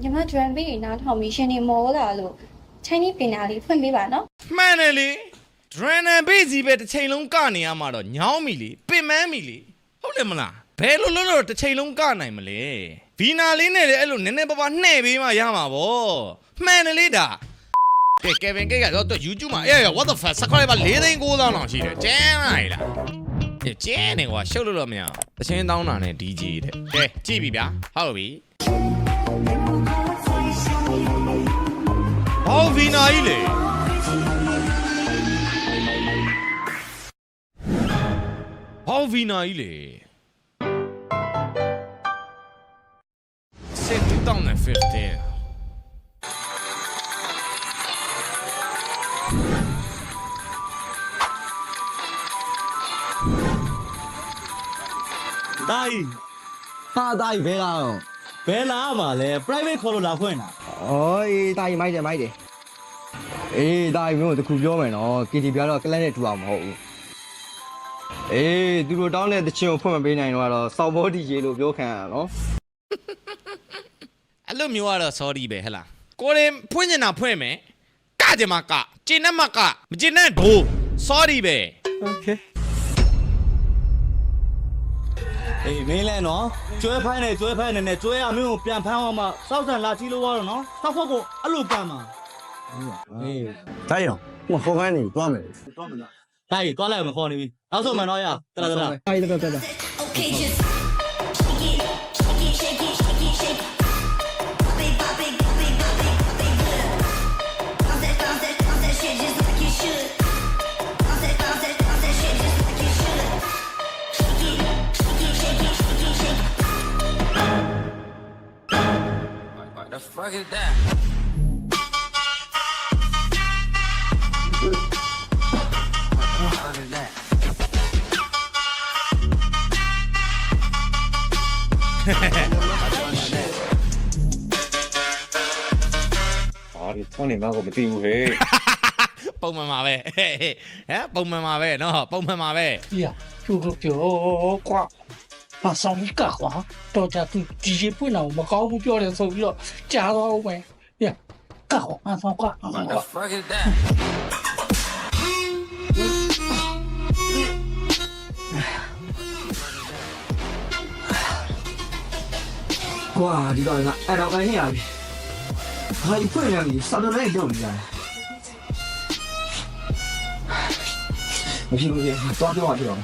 ညီမ drum beat တွေနားထောင်ပြီးရှင်နေမောလာလို့ Chinese ပညာလေးဖွင့်ပေးပါနော်မှန်တယ်လေဒရန်နန်ဘေးစီပဲတစ်ချိန်လုံးကနေရမှာတော့ညောင်းပြီလေပင်မန်းပြီလေဟုတ်တယ်မလားဘယ်လိုလို့လို့တစ်ချိန်လုံးကနိုင်မလဲဗီနာလေးနဲ့လည်းအဲ့လိုနည်းနည်းပါးပါးနှဲ့ပေးမှရမှာဗောမှန်တယ်လေဒါကဲ Kevin Gate ကတော့ YouTube မှာအေး what the fuck subscriber 4သိန်း9သောင်းလောက်ရှိတယ်ကျန်းလိုက်လားအေးကျန်းနေကွာရှုပ်လို့တော့မရအောင်အချင်းတောင်းတာနဲ့ DJ တဲ့ကဲကြည့်ပြီဗျာဟုတ်ပြီ ဟောဗီနာကြီးလေဟောဗီနာကြီးလေစစ်2015တာကြီးဟာတာကြီးဘဲလာတော့ဘယ်လာမှာလဲ private ခေါ်လို့လာဖွင့်တာဩအေးတာကြီးမိုက်တယ်မိုက်တယ် အေးတာကြီးမျိုးတခုပြောမယ်နော် KT ပြတော့ကလန်နဲ့ထူအောင်မဟုတ်ဘူးအေးသူတို့တောင်းတဲ့တချင်ကိုဖွင့်မပေးနိုင်တော့တော့စောက်ဘောဒီရေလို့ပြောခံရတာနော်အဲ့လိုမျိုးကတော့ sorry ပဲဟဲ့လားကိုရင်ဖွင့်နေတာဖွင့်မယ်ကကြမှာကကျင်းနဲ့မကမကျင်းနဲ့ဒိုး sorry ပဲ okay အေးမင်းလဲနော်ကျွဲဖိုင်းနေကျွဲဖိုင်းနေနဲ့ကျွဲရမင်းကိုပြန်ဖမ်းအောင်မှစောက်ဆန်လာကြည့်လို့ရတော့နော်စောက်ဖို့ကိုအဲ့လိုကန်မှာ အေးတိုင်းရောဟိုခေါ်ခိုင်းနေတွားမယ်တော့မလားတာကြီးတွားလိုက်မခေါ်နေပြီနောက်ဆုံးမှတော့ရတလားတလားတာကြီးတော့တက်တာ Okay, just shake it, shake it, shake it, shake it, shake it. Big, bop, big, big, bop, big, big, good. Bounce that, bounce that, bounce that shit just like you should. Bounce that, bounce that, bounce that shit just like you should. Shake it, shake it, shake it, shake it, shake it. What the fuck is that? What the fuck is that? အာဒီထွန်းနေမှာကိုမသိဘူးဟဲ့ ပုံမှန်ပါပဲဟမ်ပုံမှန်ပါပဲနော်ပုံမှန်ပါပဲ 呀，就个就挂，马上一干活，到家就直接不能，我们高不标的手要加到位，呀，干活马上挂，马上 What the 挂。 fuck is that? ကွာဒီတော့ငါအဲ့တော့ကနေရပြီဟာဒီဖွင့်ရပြီစာတော့လည်းတော့နေရတယ်မဖြစ်ဘူးလေတော့ပြောရပြော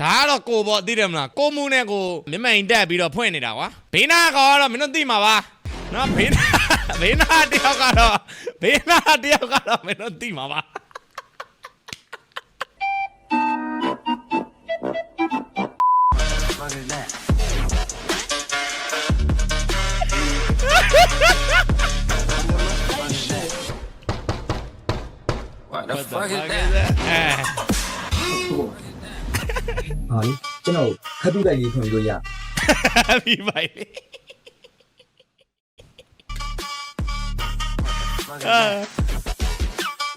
ဒါကတော့ကိုပေါ့သိတယ်မလားကိုမှုနဲ့ကိုမြမင်တက်ပြီးတော့ဖွင့်နေတာကွာဘေးနာကတော့မင်းတို့သိမှာပါနော်ဘေးနာ ဘေးနာတယောက်ကတော့ဘေးနာတယောက်ကတော့မင်းတို့သိမှာပါ What the fuck is that? What the fuck is that? အဲဟာလေကျွန်တော်ခက်တူလိုက်ရေးဖွင့်လို့ရပြီးပါလေ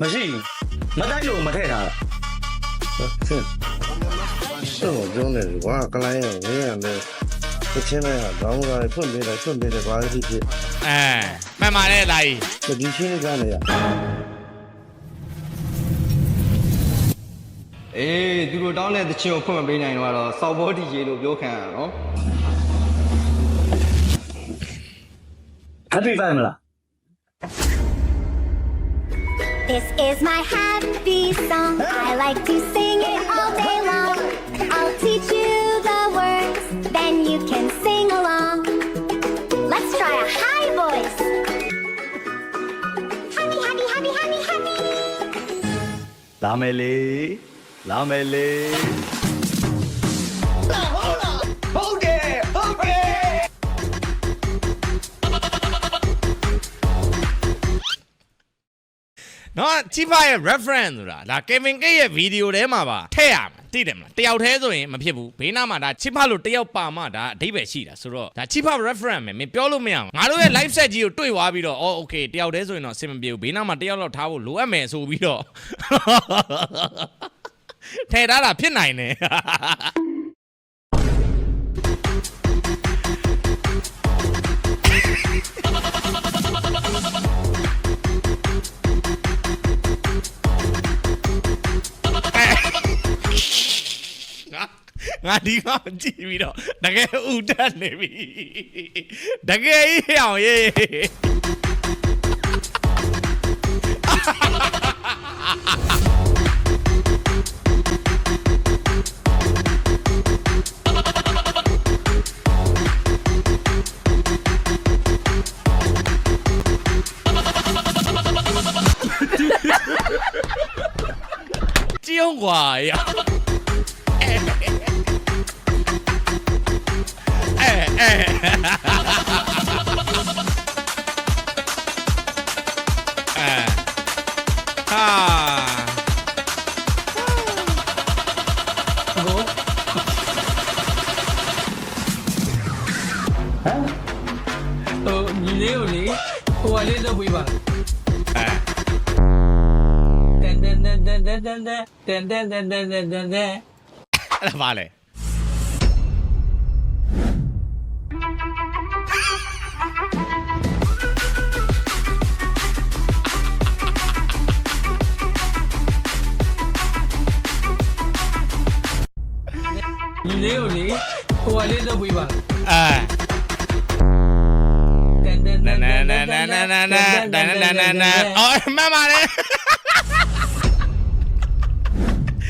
မရှိမတိုက်လို့မထည့်တာဆက်ဆက်တော့ကျုံးတယ်ကွာကလိုင်းရဝင်းရတယ်တချင်းလိုက်တော့ကောင်းကဖွင့်ပေးတယ်ဖွင့်ပေးတယ်ဘာလို့ဖြစ်ဖြစ်အဲမှန်ပါတယ်လာကြီးဒီချင်းလေးကနေရအေးသူတို့တောင်းတဲ့တချင်းကိုဖွင့်မပေးနိုင်တော့တော့စောက်ဘောဒီရေလို့ပြောခံရတာနော် happy five မလား This is my happy song. I like to sing it all day long. I'll teach you the words, then you can sing along. Let's try a high voice. Happy, happy, happy, happy, happy. လာမ နော်ချိဖရဲ့ reference ဆိုတာဒါ Kevin Gate ရဲ့ video ထဲမှာပါထည့်ရမှာသိတယ်မလားတယောက်တည်းဆိုရင်မဖြစ်ဘူးဘေးနားမှာဒါချိဖလို့တယောက်ပါမှဒါအဓိပ္ပာယ်ရှိတာဆိုတော့ဒါချိဖ reference ပဲမင်းပြောလို့မရအောင်ငါတို့ရဲ့ live set ကြီးကိုတွေ့သွားပြီးတော့အော် okay တယောက်တည်းဆိုရင်တော့အဆင်မပြေဘူးဘေးနားမှာတယောက်လောက်ထားဖို့လိုအပ်မယ်ဆိုပြီးတော့ထည့်ထားတာဖြစ်နိုင်တယ် ငါဒီကောင်ကြည့်ပြီးတော့တကယ်ဥတက်နေပြီတကယ်ကြီးအောင်ရေးကြည့်အော ဒါပါလေညီလေးကိုလေဟိုကလေးလုပ်ပေးပါအဲတန်တန်တနာန်တနာန်တနာန်တနာန်နာနာနာနာနာနာနာအော်မှန်ပါတယ်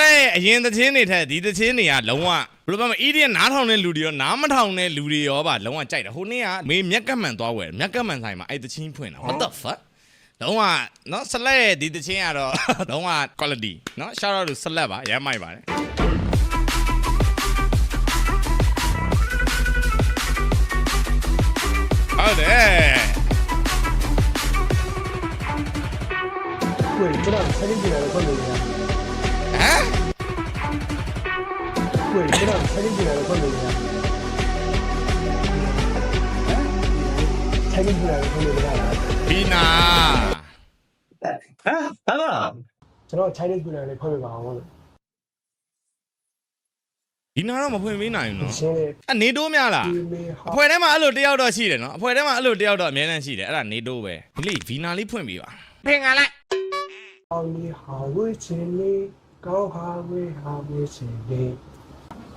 လက်ရဲ့အရင်သချင်းတွေထက်ဒီသချင်းတွေကလုံးဝဘယ်လိုမှမအီးဒီနားထောင်တဲ့လူတွေရောနားမထောင်တဲ့လူတွေရောပါလုံးဝကြိုက်တယ်ဟိုနေ့ကမေးမျက်ကမှန်သွားဝယ်မျက်ကမှန်ဆိုင်မှာအဲ့သချင်းဖွင့်တာ what the fuck လုံးဝနော်ဆလက်ရဲ့ဒီသချင်းကတော့လုံးဝ quality နော် shout out to ဆလက်ပါရမ်းမိုက်ပါတယ်ဟုတ်တယ်对，知道，他就进来了，快点进来。 ကိုယ်ကတော့ဆက်ကြည့်ရတယ်ဆက်လို့ရတယ်ဆက်ကြည့်ရတယ်ဆက်လို့ရတယ်ဘီနာဟမ်ဟာကျွန်တော် Chinese Guitar လေးဖွင့်ပြပါအောင်လို့ဒီနာတော့မဖွင့်ပေးနိုင်ဘူးနော်အနေတိုးများလားအဖွဲထဲမှာအဲ့လိုတယောက်တော့ရှိတယ်နော်အဖွဲထဲမှာအဲ့လိုတယောက်တော့အများနဲ့ရှိတယ်အဲ့ဒါနေတိုးပဲဒီလေးဗီနာလေးဖွင့်ပေးပါဖင်ကလိုက်အောင်လီဟာဝဲချင်းလေး ကောင်းဟာဝေးဟာဝေးစင်လေ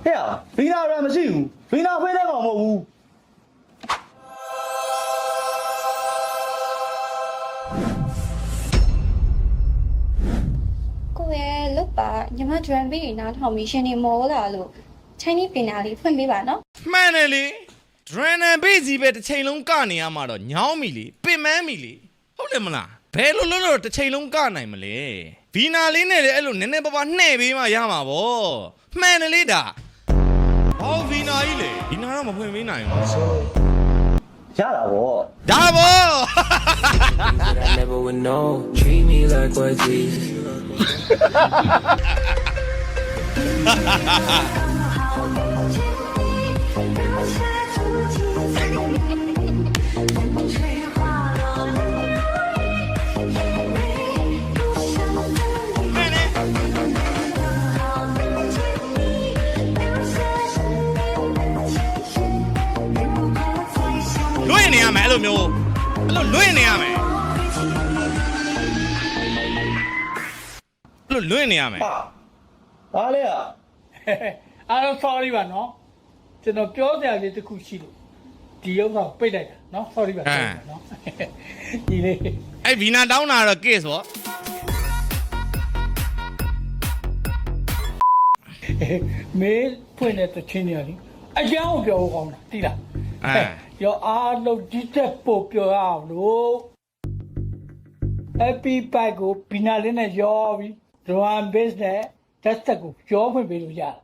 ဟဲ့ဗီနာရန်မရှိဘူးဗီနာဖေးတဲ့ကောင်မဟုတ်ဘူးကိုရဲ့လုတ်ပါညီမ drum beat နားထောင်ပြီးရှင်နေမောလာလို့ Chinese ပင်နာလေးဖွင့်ပေးပါနော်မှန်တယ်လေ drum and bass ကြီးပဲတစ်ချိန်လုံးကနေရမှာတော့ညောင်းပြီလေပင်မန်းပြီလေဟုတ်တယ်မလားဘယ်လိုလုပ်လို့တစ်ချိန်လုံးကနိုင်မလဲ ဗီနာလေးနဲ့လေအဲ့လိုနည်းနည်းပါးပါးနှဲ့ပေးမှရမှာဗောမှန်တယ်လေဒါဟောဗီနာကြီးလေဗီနာတော့မဖွင့်ပေးနိုင်ဘူးရှင်းလေရတာဗောဒါဗော That I never would know. Treat me like what Jesus. အဲ့လိုလွင့်နေရမယ်ဟာဘာလဲอ่ะအားလုံး sorry ပါနော်ကျွန်တော်ပြောစရာလေးတစ်ခုရှိလို့ဒီဥစ္စာကိုပိတ်လိုက်တာနော် sorry ပါပိတ်လိုက်တာနော်ဒီလေးအဲ့ဗီနာတောင်းတာတော့ case ဗောမေးဖွင့်တဲ့တချင်းတွေလေအကြောင်းပြောကောင်းတာတိလားအဲရောအားလုံးဒီတက်ပို့ပြောရအောင်လို့ happy bike ကိုဘီနာလေးနဲ့ရောပြီး drum bass နဲ့ test ကိုရောဖွင့်ပေးလို့ရတယ်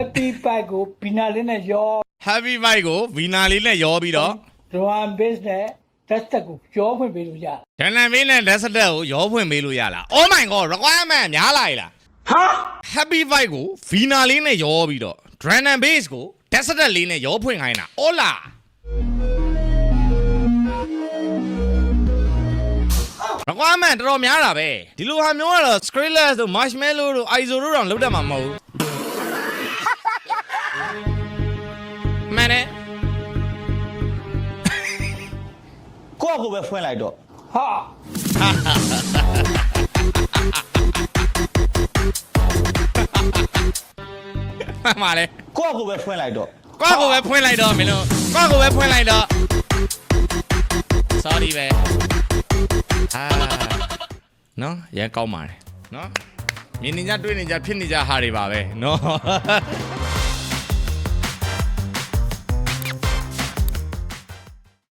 happy bike ကိုဘီနာလေးနဲ့ရော happy vibe ကိုဗီနာလေးနဲ့ရောပြီးတော့ drum bass နဲ့ test ကိုရောဖွင့်ပေးလို့ရတယ်ဒန်လန်မင်းနဲ့လက်စတက်ကိုရောဖွင့်ပေးလို့ရလား Oh my god requirement များလာ E လား happy vibe ကို vina လေးနဲ့ရောပြီးတော့ drum and bass ကို desert လေးနဲ့ရောဖွင့်ခိုင်းတာ။ hola ရကွာမန်တော်တော်များတာပဲဒီလိုဟာမျိုးကတော့ Skrillex တို့ Marshmello တို့ ISO တို့တောင်လောက်တတ်မှာမဟုတ်ဘူးမန်နဲ့ကိုယ့်အကိုပဲဖွင့်လိုက်တော့ဟာမှန်ပါလေကိုယ့်အကိုပဲဖွင့်လိုက်တော့ကွာကိုပဲဖွင့်လိုက်တော့မင်းတို့ကွာကိုပဲဖွင့်လိုက်တော့ sorry ပဲ အာနော်ရန်ကောင်းပါတယ်နော်မြင်နေကြတွေ့နေကြဖြစ်နေကြဟာတွေပါပဲနော်